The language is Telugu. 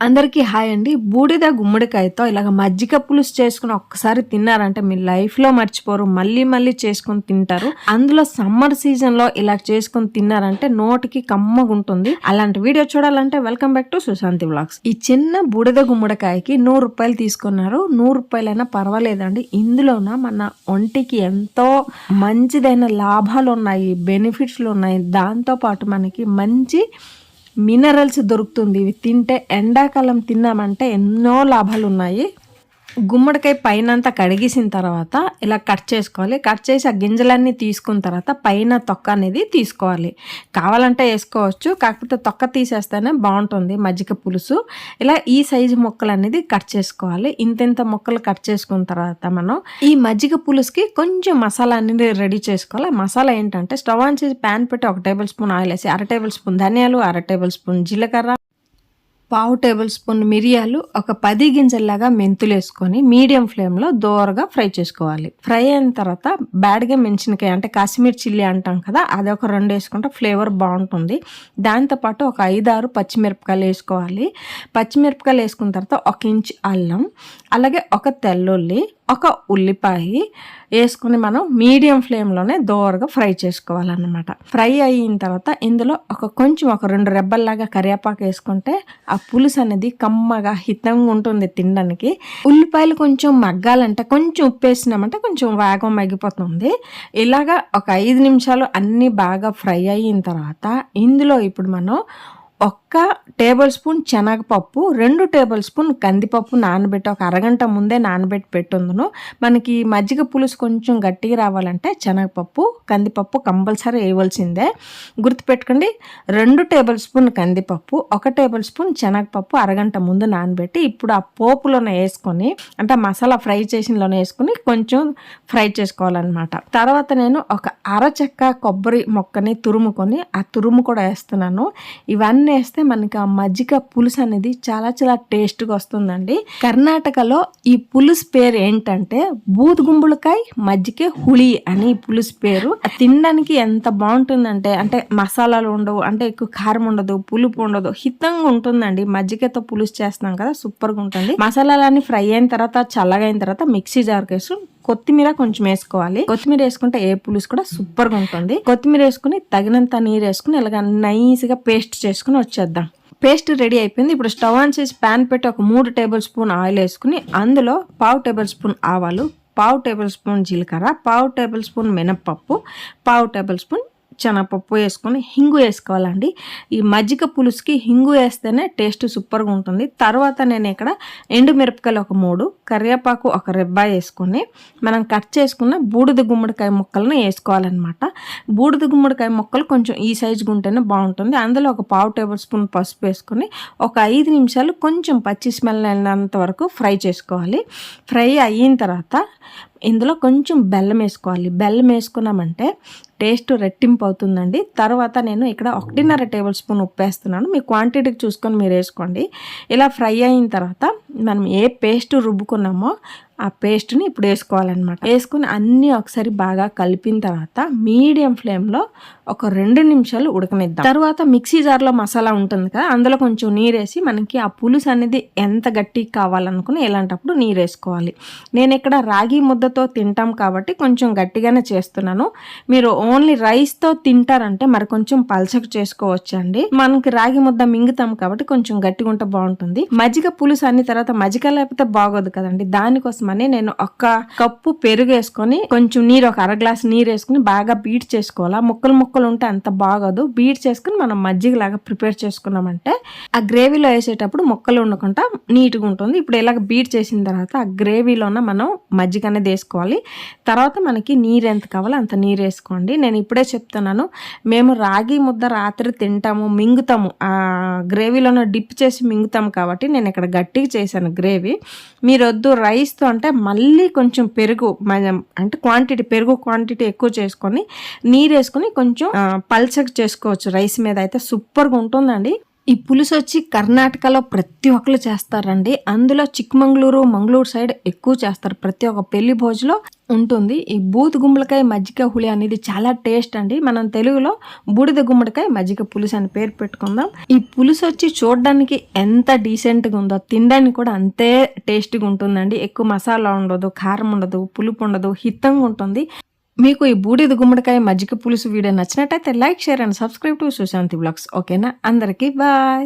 అందరికీ హాయ్ అండి. బూడిద గుమ్మడికాయతో ఇలాగ మజ్జిగ పులుసు చేసుకుని ఒక్కసారి తిన్నారంటే మీ లైఫ్లో మర్చిపోరు. మళ్ళీ మళ్ళీ చేసుకొని తింటారు. అందులో సమ్మర్ సీజన్లో ఇలా చేసుకొని తిన్నారంటే నోటికి కమ్మగుంటుంది. అలాంటి వీడియో చూడాలంటే welcome back to Sushanti blogs ఈ చిన్న బూడిద గుమ్మడికాయకి నూరు రూపాయలు తీసుకున్నారు. నూరు రూపాయలైనా పర్వాలేదండి. ఇందులోన మన ఒంటికి ఎంతో మంచిదైన లాభాలు ఉన్నాయి బెనిఫిట్స్లు ఉన్నాయి దాంతో పాటు మనకి మంచి మినరల్స్ దొరుకుతుంది. ఇవి తింటే ఎండాకాలం తిన్నామంటే ఎన్నో లాభాలు ఉన్నాయి గుమ్మడికాయ పైన అంతా కడిగేసిన తర్వాత ఇలా కట్ చేసుకోవాలి. కట్ చేసి ఆ గింజలన్నీ తీసుకున్న తర్వాత పైన తొక్క అనేది తీసుకోవాలి. కావాలంటే వేసుకోవచ్చు కాకపోతే తొక్క తీసేస్తేనే బాగుంటుంది మజ్జిగ పులుసు. ఇలా ఈ సైజు మొక్కలు అనేది కట్ చేసుకోవాలి. ఇంతింత మొక్కలు కట్ చేసుకున్న తర్వాత మనం ఈ మజ్జిగ పులుసుకి కొంచెం మసాలా అనేది రెడీ చేసుకోవాలి. మసాలా ఏంటంటే స్టవ్ ఆన్ చేసి ప్యాన్ పెట్టి ఒక టేబుల్ స్పూన్ ఆయిల్ వేసి అర టేబుల్ స్పూన్ ధనియాలు అర టేబుల్ స్పూన్ జీలకర్ర. పావు టేబుల్ స్పూన్ మిరియాలు ఒక పది గింజల్లాగా మెంతులు వేసుకొని మీడియం ఫ్లేమ్లో దోరగా ఫ్రై చేసుకోవాలి. ఫ్రై అయిన తర్వాత బ్యాడ్గా మెంచినకాయ అంటే కాశ్మీర్ చిల్లీ అంటాం కదా అది ఒక రెండు వేసుకుంటే ఫ్లేవర్ బాగుంటుంది. దాంతోపాటు ఒక ఐదారు పచ్చిమిరపకాయలు వేసుకోవాలి. పచ్చిమిరపకాయలు వేసుకున్న తర్వాత ఒక ఇంచ్ అల్లం అలాగే ఒక తెల్లుల్లి ఒక ఉల్లిపాయ వేసుకొని మనం మీడియం ఫ్లేమ్లోనే దోరగా ఫ్రై చేసుకోవాలన్నమాట. ఫ్రై అయిన తర్వాత ఇందులో ఒక కొంచెం ఒక రెండు రెబ్బల్లాగా కరివేపాకు వేసుకుంటే ఆ పులుసు అనేది కమ్మగా హితంగా ఉంటుంది తినడానికి. ఉల్లిపాయలు కొంచెం మగ్గాలంటే కొంచెం ఉప్పు వేసినామంటే కొంచెం వేగం మగ్గిపోతుంది. ఇలాగా ఒక ఐదు నిమిషాలు అన్నీ బాగా ఫ్రై అయిన తర్వాత ఇందులో ఇప్పుడు మనం ఒక్క టేబుల్ స్పూన్ శనగపప్పు రెండు టేబుల్ స్పూన్ కందిపప్పు నానబెట్టి ఒక అరగంట ముందే నానబెట్టి పెట్టుందును. మనకి మజ్జిగ పులుసు కొంచెం గట్టిగా రావాలంటే శనగపప్పు కందిపప్పు కంపల్సరీ వేయవలసిందే. గుర్తుపెట్టుకోండి రెండు టేబుల్ స్పూన్ కందిపప్పు ఒక టేబుల్ స్పూన్ శనగపప్పు అరగంట ముందు నానబెట్టి ఇప్పుడు ఆ పోపులోనే వేసుకొని అంటే మసాలా ఫ్రై చేసినలోనే వేసుకొని కొంచెం ఫ్రై చేసుకోవాలన్నమాట. తర్వాత నేను ఒక అరచెక్క కొబ్బరి మొక్కని తురుముకొని ఆ తురుము కూడా వేస్తున్నాను. ఇవన్నీ వేస్తే మనకి ఆ మజ్జిగ పులుసు అనేది చాలా చాలా టేస్ట్గా వస్తుందండి. కర్ణాటకలో ఈ పులుసు పేరు ఏంటంటే బూత్ గుంబులకాయ మజ్జిగ హుళి అని పులుసు పేరు. తినడానికి ఎంత బాగుంటుందంటే అంటే మసాలాలు ఉండవు అంటే ఎక్కువ కారం ఉండదు పులుపు ఉండదు హితంగా ఉంటుందండి. మజ్జిగతో పులుసు చేస్తున్నాం కదా సూపర్గా ఉంటుంది. మసాలాలన్నీ ఫ్రై అయిన తర్వాత చల్లగా అయిన తర్వాత మిక్సీ జార్ కొత్తిమీర కొంచెం వేసుకోవాలి. కొత్తిమీర వేసుకుంటే ఏ పులుసు కూడా సూపర్గా ఉంటుంది. కొత్తిమీర వేసుకుని తగినంత నీరు వేసుకుని ఇలాగ నైస్గా పేస్ట్ చేసుకుని వచ్చేద్దాం. పేస్ట్ రెడీ అయిపోయింది. ఇప్పుడు స్టవ్ ఆన్ చేసి ప్యాన్ పెట్టి ఒక మూడు టేబుల్ స్పూన్ ఆయిల్ వేసుకుని అందులో పావు టేబుల్ స్పూన్ ఆవాలు పావు టేబుల్ స్పూన్ జీలకర్ర పావు టేబుల్ స్పూన్ మినప్పప్పు పావు టేబుల్ స్పూన్ శనగపప్పు వేసుకొని హింగు వేసుకోవాలండి. ఈ మజ్జిగ పులుసుకి హింగు వేస్తేనే టేస్ట్ సూపర్గా ఉంటుంది. తర్వాత నేను ఇక్కడ ఎండు మిరపకాయలు ఒక మూడు కరివేపాకు ఒక రెబ్బాయి వేసుకొని మనం కట్ చేసుకున్న బూడిద గుమ్మడికాయ ముక్కలను వేసుకోవాలన్నమాట. బూడిద గుమ్మడికాయ ముక్కలు కొంచెం ఈ సైజుగా ఉంటేనే బాగుంటుంది. అందులో ఒక పావు టేబుల్ స్పూన్ పసుపు వేసుకొని ఒక ఐదు నిమిషాలు కొంచెం పచ్చి స్మెల్ అయినంత వరకు ఫ్రై చేసుకోవాలి. ఫ్రై అయిన తర్వాత ఇందులో కొంచెం బెల్లం వేసుకోవాలి. బెల్లం వేసుకున్నామంటే టేస్ట్ రెట్టింపు అవుతుందండి. తర్వాత నేను ఇక్కడ ఒకటిన్నర టేబుల్ స్పూన్ ఉప్పు వేస్తున్నాను. మీ క్వాంటిటీకి చూసుకొని మీరు వేసుకోండి. ఇలా ఫ్రై అయిన తర్వాత మనం ఏ పేస్ట్ రుబ్బుకున్నామో ఆ పేస్ట్ని ఇప్పుడు వేసుకోవాలన్నమాట. వేసుకుని అన్నీ ఒకసారి బాగా కలిపిన తర్వాత మీడియం ఫ్లేమ్లో ఒక రెండు నిమిషాలు ఉడకనిద్దాం. తర్వాత మిక్సీ జార్లో మసాలా ఉంటుంది కదా అందులో కొంచెం నీరేసి మనకి ఆ పులుసు అనేది ఎంత గట్టిగా కావాలనుకుని ఇలాంటప్పుడు నీరు వేసుకోవాలి నేను ఇక్కడ రాగి ముద్దతో తింటాం కాబట్టి కొంచెం గట్టిగానే చేస్తున్నాను. మీరు ఓన్లీ రైస్తో తింటారంటే మరి కొంచెం పలచకు చేసుకోవచ్చండి. మనకి రాగి ముద్ద మింగుతాం కాబట్టి కొంచెం గట్టిగా ఉంటే బాగుంటుంది. మజ్జిగ పులుసు అన్ని తర్వాత మజ్జిగ లేకపోతే బాగోదు కదండి. దానికోసం కోసమని నేను ఒక్క కప్పు పెరుగు వేసుకొని కొంచెం నీరు ఒక అర గ్లాస్ నీరు వేసుకుని బాగా బీట్ చేసుకోవాలా? ముక్కలు ముక్కలు ఉంటే అంత బాగోదు. బీట్ చేసుకుని మనం మజ్జిగ లాగా ప్రిపేర్ చేసుకున్నామంటే ఆ గ్రేవీలో వేసేటప్పుడు ముక్కలు ఉండకుండా నీట్గా ఉంటుంది. ఇప్పుడు ఇలాగ బీట్ చేసిన తర్వాత ఆ గ్రేవీలోన మనం మజ్జిగ అనేది వేసుకోవాలి. తర్వాత మనకి నీరు ఎంత కావాలో అంత నీరు వేసుకోండి. నేను ఇప్పుడే చెప్తున్నాను మేము రాగి ముద్ద రాత్రి తింటాము మింగుతాము. ఆ గ్రేవీలోనో డిప్ చేసి మింగుతాము కాబట్టి నేను ఇక్కడ గట్టిగా చేశాను గ్రేవీ. మీరు వద్దు రైస్తో అంటే మళ్ళీ కొంచెం పెరుగు అంటే క్వాంటిటీ పెరుగు క్వాంటిటీ ఎక్కువ చేసుకొని నీరు వేసుకొని కొంచెం పల్చగా చేసుకోవచ్చు. రైస్ మీద అయితే సూపర్గా ఉంటుందండి. ఈ పులుసు వచ్చి కర్ణాటకలో ప్రతి ఒక్కరు చేస్తారండి. అందులో చిక్కమంగళూరు మంగళూరు సైడ్ ఎక్కువ చేస్తారు. ప్రతి ఒక్క పెళ్ళి భోజలో ఉంటుంది. ఈ బూత్ గుమ్మడికాయ మజ్జిగ హుళి అనేది చాలా టేస్ట్ అండి. మనం తెలుగులో బూడిద గుమ్మడికాయ మజ్జిగ పులుసు అని పేరు పెట్టుకుందాం. ఈ పులుసు వచ్చి చూడడానికి ఎంత డీసెంట్గా ఉందో తినడానికి కూడా అంతే టేస్టీగా ఉంటుందండి. ఎక్కువ మసాలా ఉండదు కారం ఉండదు పులుపు ఉండదు హితంగా ఉంటుంది. మీకు ఈ బూడిద గుమ్మడికాయ మజ్జిగ పులుసు వీడియో నచ్చినట్టయితే like share and subscribe to Sushanti blogs. ఓకేనా? అందరికీ బాయ్.